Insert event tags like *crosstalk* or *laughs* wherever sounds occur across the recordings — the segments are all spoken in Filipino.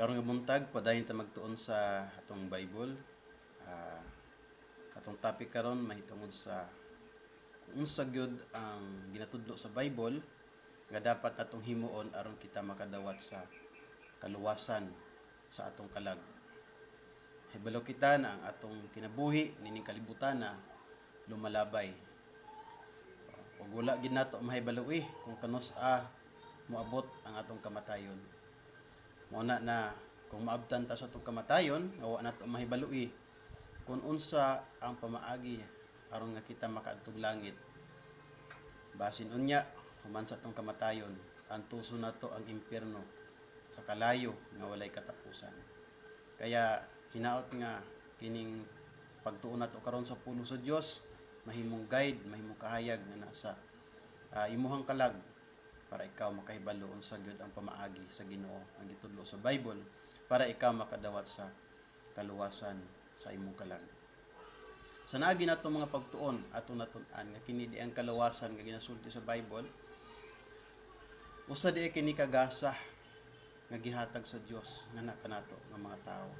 Karong buntag padayon ta magtuon sa atong Bible. Ah, atong topic karon mahitungod sa kung unsa gyud ang ginatudlo sa Bible nga dapat atong himuon aron kita makadawat sa kaluwasan sa atong kalag. Hibalo kita na ang atong kinabuhi nining kalibutan na lumalabay. Ug wala gid nato mahibaluwi kung kanus a moabot ang atong kamatayon. Mao na na kung maabtan ta sa atong kamatayon, nga wa nato mahibaluwi kung unsa ang pamaagi aron nga kita makaadtog langit. Basin unya human sa atong kamatayon, ang tuso nato ang impierno sa kalayo nga walay katapusan. Kaya hinaot nga kining pagtuon nato karon sa pulo sa Dios mahimong guide, mahimong kahayag nga nasa ah, imuhang kalag para ikaw makahibalo unsa gyud ang pamaagi sa Ginoo ang gitudlo sa Bible para ikaw makadawat sa kaluwasan sa imong kalag. Sa naagi nato mga pagtuon ato natun-an nga kini di ang kaluwasan nga ginasulti sa Bible usa di kini kagasa nga gihatag sa Dios nga na kanato nga mga tao.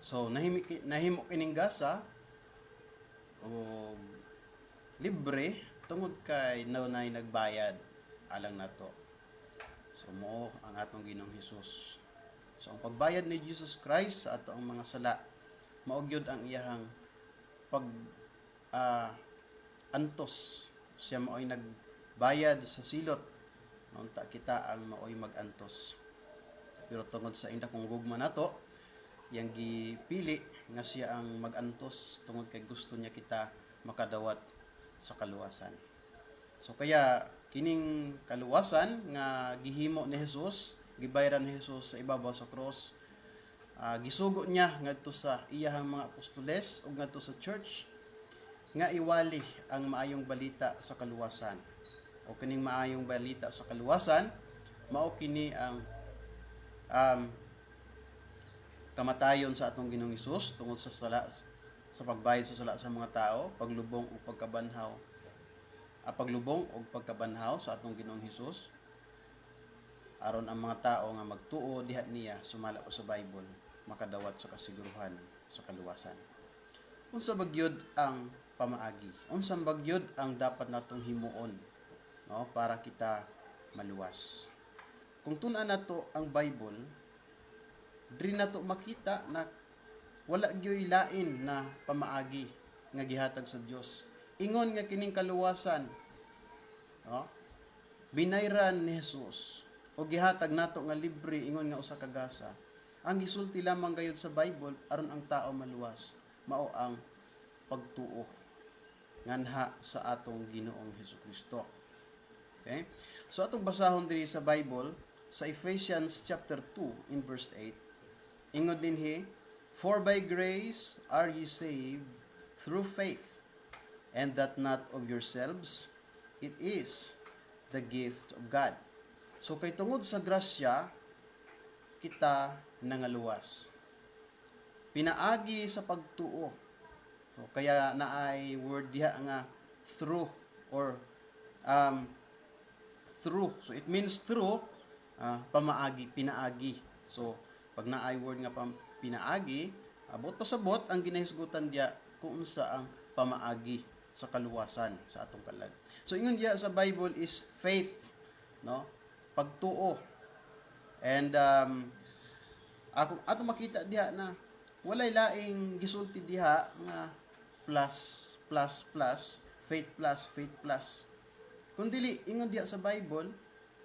So nahimo nahimo kining gasa o libre tungod kay naunay nagbayad alang nato. So mo ang atong Ginoong Hesus. So ang pagbayad ni Jesus Christ sa ato ang mga sala mao gyud ang iyahang pag ah, antos siya maoy nagbayad sa silot Maunta kita ang maoy magantos. Pero tungod sa inda kong gugma nato, yang gipili nga siya ang magantos tungod kay gusto niya kita makadawat sa kaluwasan. So kaya kining kaluwasan nga gihimo ni Hesus, gibayran ni Hesus sa ibabaw sa cross, ah, gisugo niya ngadto sa iyahang mga apostoles ug ngadto sa church nga iwali ang maayong balita sa kaluwasan. O kining maayong balita sa kaluwasan, mao kini ang um, kamatayon sa atong Ginoong Hesus tungod sa sala sa pagbayad sa sala sa mga tao, paglubong o pagkabanhaw. A paglubong o pagkabanhaw sa atong Ginoong Hesus aron ang mga tao nga magtuo diha niya sumala ko sa Bible makadawat sa kasiguruhan sa kaluwasan. Unsa bagyod ang pamaagi? Unsa bagyod ang dapat natong himuon no para kita maluwas. Kung tun-an nato ang Bible, diri nato makita na wala gyoy lain na pamaagi nga gihatag sa Dios. Ingon nga kining kaluwasan, no? Binayran ni Jesus o gihatag nato nga libre ingon nga usa ka gasa. Ang gisulti lamang gayud sa Bible aron ang tao maluwas mao ang pagtuo nganha sa atong Ginoong Hesus Okay? So atong basahon diri sa Bible sa Ephesians chapter 2 in verse 8. Ingod dinhi, For by grace are ye saved through faith, and that not of yourselves, it is the gift of God. So kay tungod sa grasya, kita nangaluwas. Pinaagi sa pagtuo. So kaya naay word diha nga through or um, through. So it means through uh, pamaagi, pinaagi. So pag naay word nga pam, pinaagi, abot pa sabot ang ginahisgutan diya kung unsa ang pamaagi sa kaluwasan sa atong kalag. So ingon diya sa Bible is faith, no? Pagtuo. And um, ako ato makita diha na walay laing gisulti diha nga plus plus plus faith plus faith plus kung dili, ingon diya sa Bible,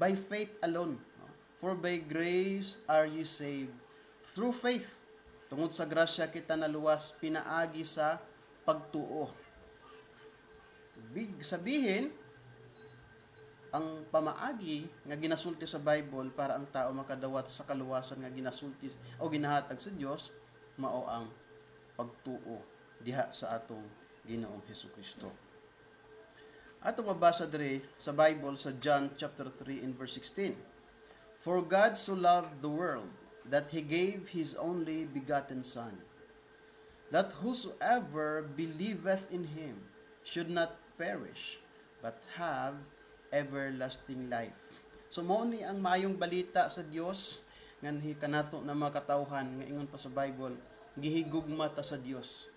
by faith alone. For by grace are you saved. Through faith. Tungod sa grasya kita naluwas, pinaagi sa pagtuo. Big sabihin, ang pamaagi nga ginasulti sa Bible para ang tao makadawat sa kaluwasan nga ginasulti o ginahatag sa Dios mao ang pagtuo diha sa atong Ginoong Hesus Kristo. Ato mabasa diri sa Bible sa John chapter 3 in verse 16. For God so loved the world that he gave his only begotten son that whosoever believeth in him should not perish but have everlasting life. So mo ni ang mayong balita sa Dios nganhi kanato na mga katawhan nga ingon pa sa Bible gihigugma ta sa Dios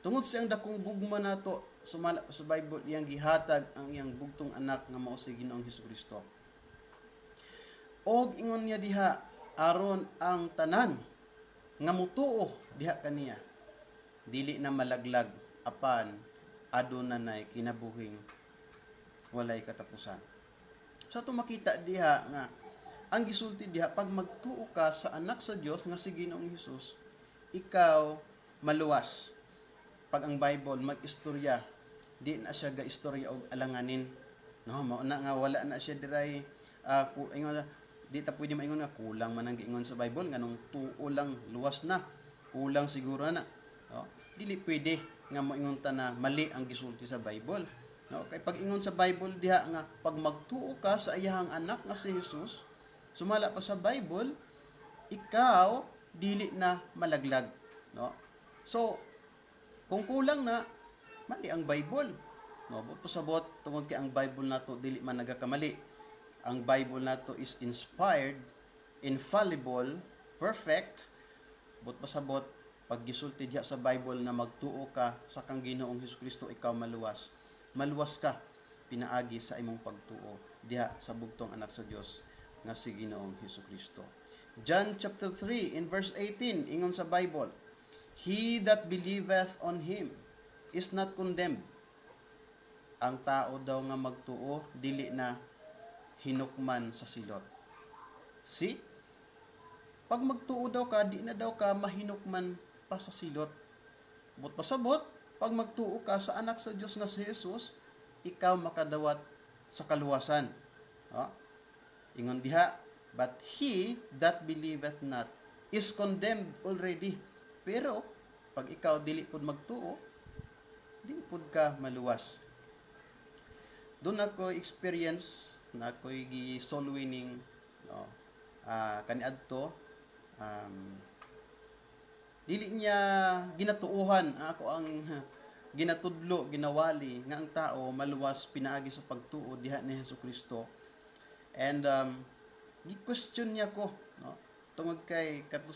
tungod sa ang dakong gugma nato sumala sa Bible iyang gihatag ang iyang bugtong anak nga mao si Ginoong Hesukristo og ingon niya diha aron ang tanan nga mutuo diha kaniya. Dili na malaglag apan adunay kinabuhing walay katapusan. Sa so, makita diha nga ang gisulti diha pag magtuo ka sa anak sa Dios nga si Ginoong Hesus ikaw maluwas. Pag ang Bible mag-istorya di na siya ga istorya og alanganin. No mao na nga wala na siya diray uh, ku, ingon di ta pwede maingon nga kulang man ang giingon sa Bible nganong tuo lang luwas na kulang siguro na. No? dili pwede nga moingon ta na mali ang gisulti sa Bible. No kay pag ingon sa Bible diha nga pag magtuo ka sa iyahang anak nga si Jesus sumala pa sa Bible ikaw dili na malaglag. No? So kung kulang na mali ang Bible. No but pasabot tungod kay ang Bible nato dili man nagakamali. Ang Bible nato is inspired, infallible, perfect, but pasabot pag gisulti diha sa Bible na magtuo ka sa kang Ginoong Hesus Kristo ikaw maluwas. Maluwas ka pinaagi sa imong pagtuo diha sa bugtong anak sa Dios nga si Ginoong Hesus Kristo. John chapter 3 in verse 18 ingon sa Bible, He that believeth on him is not condemned. Ang tao daw nga magtuo dili na hinukman sa silot. See? Pag magtuo daw ka, di na daw ka mahinukman pa sa silot. But pasabot, pag magtuo ka sa anak sa Diyos nga si Jesus, ikaw makadawat sa kaluwasan. Oh? Ingon diha, but he that believeth not is condemned already. Pero, pag ikaw dili pud magtuo, dili pud ka maluwas. Doon ako experience na ako'y gi soul winning no uh, kaniadto um, dili niya ginatuuhan ako ang ginatudlo ginawali nga ang tao maluwas pinaagi sa pagtuo diha ni Hesus Kristo. And um, gi-question niya ko no? Tungod kay kato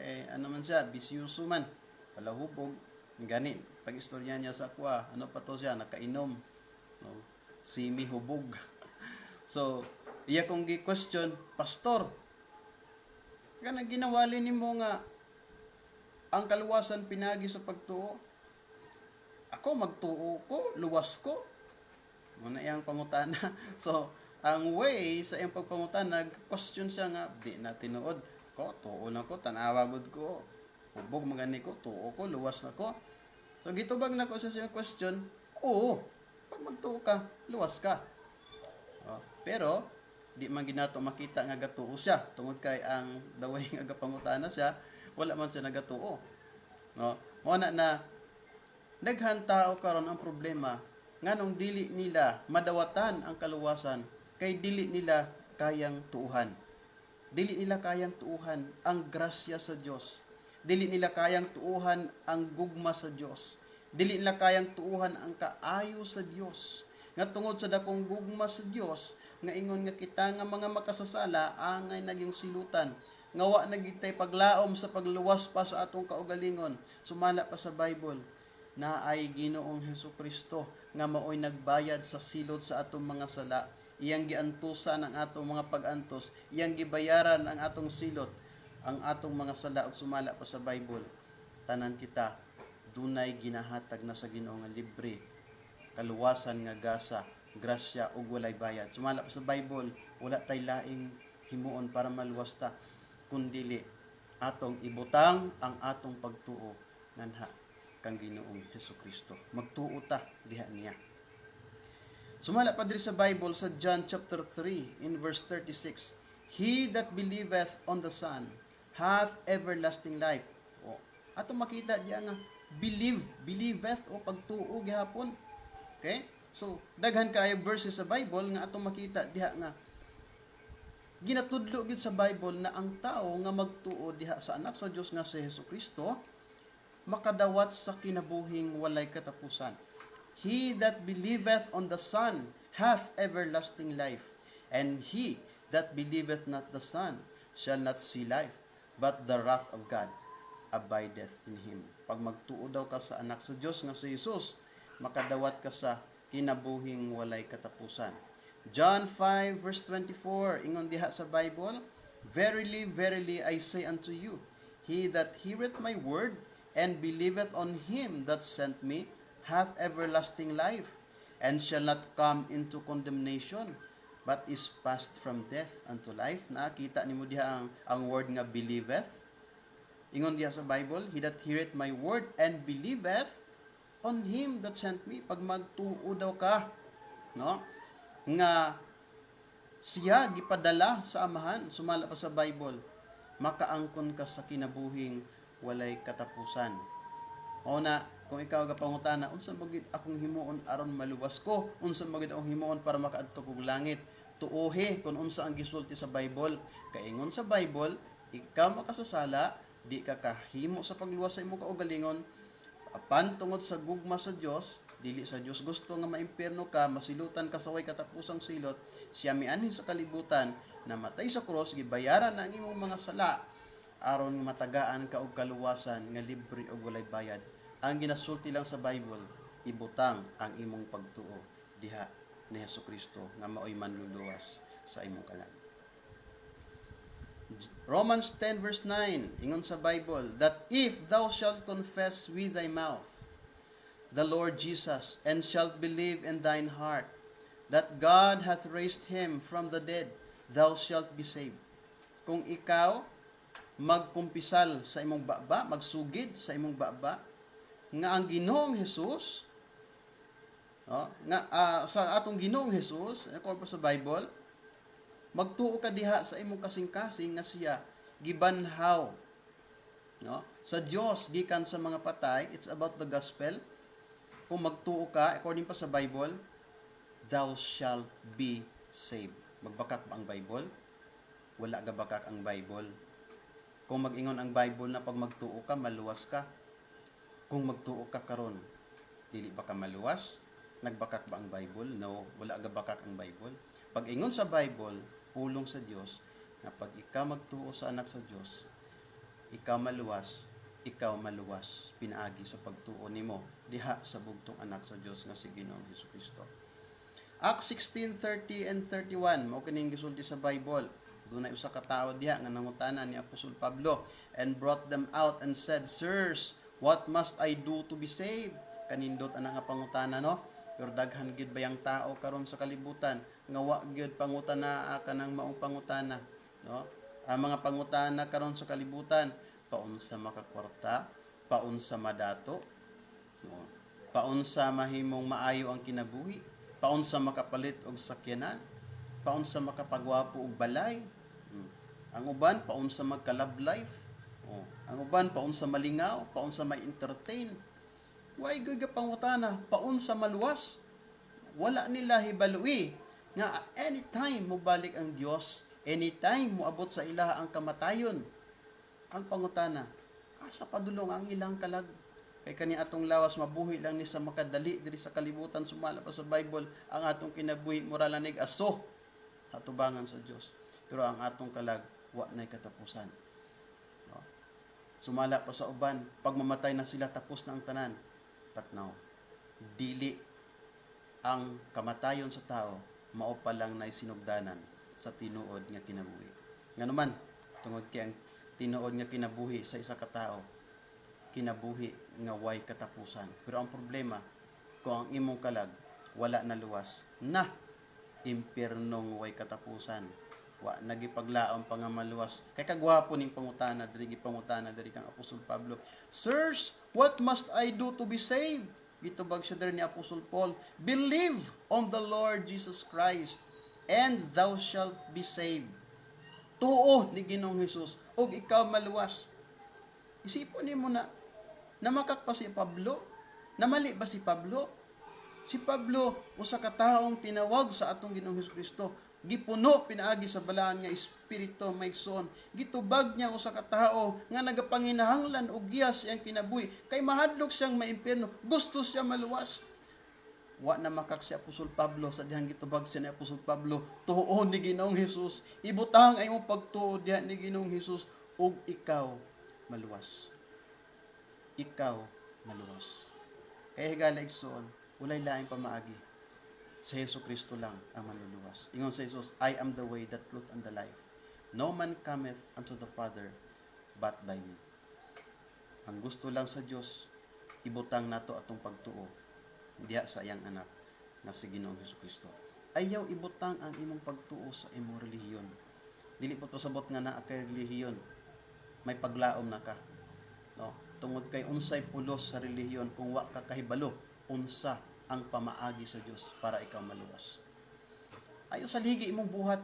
eh, ano man siya bisyoso man palahubog gani pag istorya niya sa akwa ano pa to siya nakainom no? Simi hubog *laughs* So, iya kong gi-question, Pastor, kana ginawali nimo nga ang kaluwasan pinagi sa pagtuo. Ako magtuo ko, luwas ko. Muna iyang pangutana. *laughs* So, ang way sa iyang pagpangutana, question siya nga, di na tinuod ko, tuo na ko, tanawa gud ko. Hubog magani ko, tuo ko, luwas na ko. So, gitubag na ko sa siyang question, oo, pag magtuo ka, luwas ka. Oh, pero di man ginato makita nga gatuo siya tungod kay ang daway nga gapangutana siya wala man siya nagatuo. No? Mo na na daghan tao karon ang problema nganong dili nila madawatan ang kaluwasan kay dili nila kayang tuuhan. Dili nila kayang tuuhan ang grasya sa Dios. Dili nila kayang tuuhan ang gugma sa Dios. Dili nila kayang tuuhan ang kaayo sa Dios nga tungod sa dakong gugma sa Dios nga ingon nga kita nga mga makasasala angay naging silutan nga wa nagitay paglaom sa pagluwas pa sa atong kaugalingon sumala pa sa Bible. Na ay Ginoong Hesus Kristo nga maoy nagbayad sa silot sa atong mga sala. Iyang giantusan ang atong mga pagantos iyang gibayaran ang atong silot ang atong mga sala ug sumala pa sa Bible. Tanan kita dunay ginahatag na sa Ginoo nga libre kaluwasan nga gasa, grasya ug walay bayad. Sumala sa Bible, wala tay laing himuon para maluwas ta kundili atong ibutang ang atong pagtuo nganha kang Ginoong Hesus Kristo. Magtuo ta diha niya. Sumala pa diri sa Bible sa John chapter 3 in verse 36. He that believeth on the Son hath everlasting life. O, ato makita diya nga believe, believeth o pagtuo gihapon Okay? So, daghan kaayo verses sa Bible nga atong makita diha nga ginatudlo gid sa Bible na ang tao nga magtuo diha sa anak sa Dios nga si Hesus Kristo makadawat sa kinabuhing walay katapusan. He that believeth on the Son hath everlasting life, and he that believeth not the Son shall not see life, but the wrath of God abideth in him. Pag magtuo daw ka sa anak sa Dios nga si Jesus, makadawat ka sa kinabuhing walay katapusan. John 5 verse 24 ingon diha sa Bible, Verily, verily I say unto you, he that heareth my word and believeth on him that sent me hath everlasting life, and shall not come into condemnation, but is passed from death unto life. Nakita nimo diha ang, ang word nga believeth. Ingon diha sa Bible, he that heareth my word and believeth on him that sent me. Pag magtuo daw ka, no? Nga siya gipadala sa amahan, sumala pa sa Bible, makaangkon ka sa kinabuhing walay katapusan. O na, kung ikaw gapangutana, unsa magid akong himuon aron maluwas ko? Unsa magid akong himuon para makaadto kog langit? Tuohe kung unsa ang gisulti sa Bible. Kaingon sa Bible, ikaw makasasala, di ka kahimo sa pagluwas sa imong kaugalingon, apan tungod sa gugma sa Dios, dili sa Dios gusto nga maimpierno ka, masilutan ka sa way katapusang silot, siya mianhin sa kalibutan, namatay sa cross, gibayaran na ang imong mga sala, aron matagaan ka og kaluwasan nga libre og walay bayad. Ang ginasulti lang sa Bible, ibutang ang imong pagtuo diha ni Hesus Kristo nga maoy manluluwas sa imong kalan. Romans 10 verse 9, ingon sa Bible, that if thou shalt confess with thy mouth the Lord Jesus, and shalt believe in thine heart that God hath raised him from the dead, thou shalt be saved. Kung ikaw magkumpisal sa imong baba, magsugid sa imong baba, nga ang Ginoong Hesus no, nga uh, sa atong Ginoong Hesus, according sa Bible, magtuo ka diha sa imong kasing-kasing nga siya gibanhaw no sa Dios gikan sa mga patay it's about the gospel kung magtuo ka according pa sa Bible thou shalt be saved. Magbakak ba ang Bible? Wala ga bakak ang Bible. Kung magingon ang Bible na pag magtuo ka maluwas ka. Kung magtuo ka karon dili ba ka maluwas? Nagbakak ba ang Bible? No wala ga bakak ang Bible. Pag ingon sa Bible pulong sa Dios na pag ikaw magtuo sa anak sa Dios ikaw maluwas ikaw maluwas pinaagi sa pagtuo nimo diha sa bugtong anak sa Dios nga si Ginoong Hesukristo Acts 16:30 and 31 mao kining gisulti sa Bible Dunay usa ka tawo diha nga nangutana ni Apostol Pablo and brought them out and said, Sirs, What must I do to be saved? Kanindot ana nga pangutana no. Pero daghan gyud bayang tao karon sa kalibutan nga wa gyud pangutana kanang maong pangutana, no? Ang mga pangutana karon sa kalibutan, paunsa makakwarta, paunsa madato, paunsa mahimong maayo ang kinabuhi, paunsa makapalit og sakyanan, paunsa makapagwapo og balay. Ang uban paunsa magka love life, Oh. Ang uban paun sa malingaw, paun sa may entertain. Why gyud ka pangutana, paun sa maluwas. Wala nila hibalui nga anytime mo balik ang Dios, anytime mo abot sa ilaha ang kamatayon. Ang pangutana, asa padulong ang ilang kalag? Kay kani atong lawas mabuhi lang ni sa makadali diri sa kalibutan sumala pa sa Bible ang atong kinabuhi mura lang aso. Hatubangan sa Dios pero ang atong kalag wa nay katapusan. Sumala pa sa uban, pag mamatay na sila, tapos na ang tanan. But now, dili ang kamatayon sa tao, mao pa lang na sinugdanan sa tinuod nga kinabuhi. Nga naman, tungod kay ang tinuod nga kinabuhi sa isa ka tao, kinabuhi nga way katapusan. Pero ang problema, kung ang imong kalag wala na luwas, na impernong way katapusan. Wa nagipaglaom pa nga maluwas. Kay kagwapo ning pangutana diri gipangutana diri kang apostol Pablo. Sirs what must I do to be saved? Gitubag siya diri ni apostol Paul. Believe on the Lord Jesus Christ and thou shalt be saved tuo ni Ginoong Hesus ug ikaw maluwas. Isipon nimo na namakak pa si Pablo namali ba si Pablo? Si Pablo usa ka taong tinawag sa atong Ginoong Hesus Kristo. Gipuno pinaagi sa balaan nga espiritu maigsoon gitubag niya usa ka tawo nga nagapanginahanglan og giyas siyang kinabuhi. Kay mahadlok siyang maimpierno gusto siya maluwas wa na makak si Apostol Pablo sa dihang gitubag siya ni Apostol Pablo. Tuon ni Ginoong Hesus. Ibutang ay mo pagtuo diha ni Ginoong Hesus ug ikaw maluwas. Ikaw maluwas. Kaya higala igsoon walay laing pamaagi. Sa Hesus Kristo lang ang manluluwas ingon sa Hesus I am the way the truth and the life. No man cometh unto the Father but by me. Ang gusto lang sa Dios ibutang nato atong pagtuo diha sa iyang anak nga si Ginoong Kristo. Ayaw ibutang ang imong pagtuo sa imong relihiyon. Dili po to sabot nga naa kay relihiyon. May paglaom na ka. No? Tungod kay unsay pulos sa relihiyon kung wa ka kahibalo unsa ang pamaagi sa Dios para ikaw maluwas. Ayaw sa ligi imong buhat.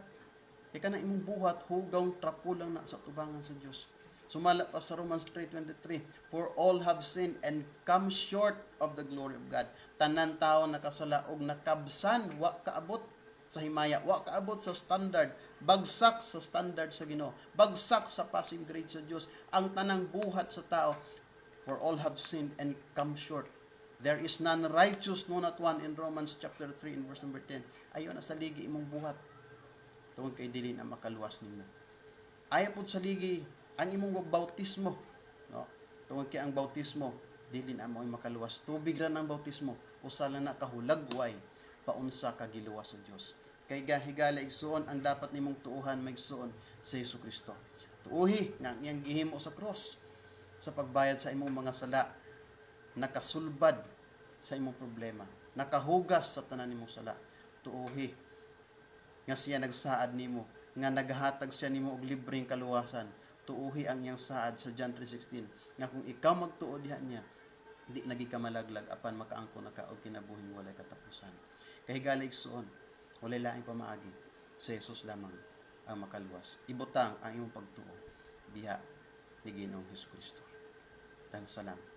Kay kana imong buhat hugaw trapo lang na sa tubangan sa Dios. Sumala pa sa Romans 3.23, For all have sinned and come short of the glory of God. Tanan tao nakasala og nakabsan, wa kaabot sa himaya, wa kaabot sa standard, bagsak sa standard sa Ginoo, bagsak sa passing grade sa Dios. Ang tanang buhat sa tao, for all have sinned and come short. There is none righteous, no not one, in Romans chapter 3 in verse number 10. Ayon na sa ligi imong buhat. Tungod kay dili na makaluwas nimo. Ayaw po sa ligi ang imong bautismo. No? Tungod kay ang bautismo dili na mo makaluwas. Tubig ra ng bautismo. Usa na kahulagway paunsa ka giluwas sa Dios kay gahigala igsuon ang dapat nimong tuuhan maigsuon sa Hesus Kristo. Tuuhi nga ang iyang gihimo sa cross sa pagbayad sa imong mga sala. Nakasulbad sa imong problema. Nakahugas sa tanan nimong sala. Tuuhi nga siya nagsaad nimo nga naghatag siya nimo og libreng kaluwasan tuuhi ang iyang saad sa John 3:16 nga kung ikaw magtuo diha niya di lagi ka malaglag apan makaangko na ka og kinabuhing walay katapusan kay galig suon walay laing pamaagi sa Jesus lamang ang makaluwas ibutang ang imong pagtuo diha ni Ginoong Hesus Kristo. Tang salam.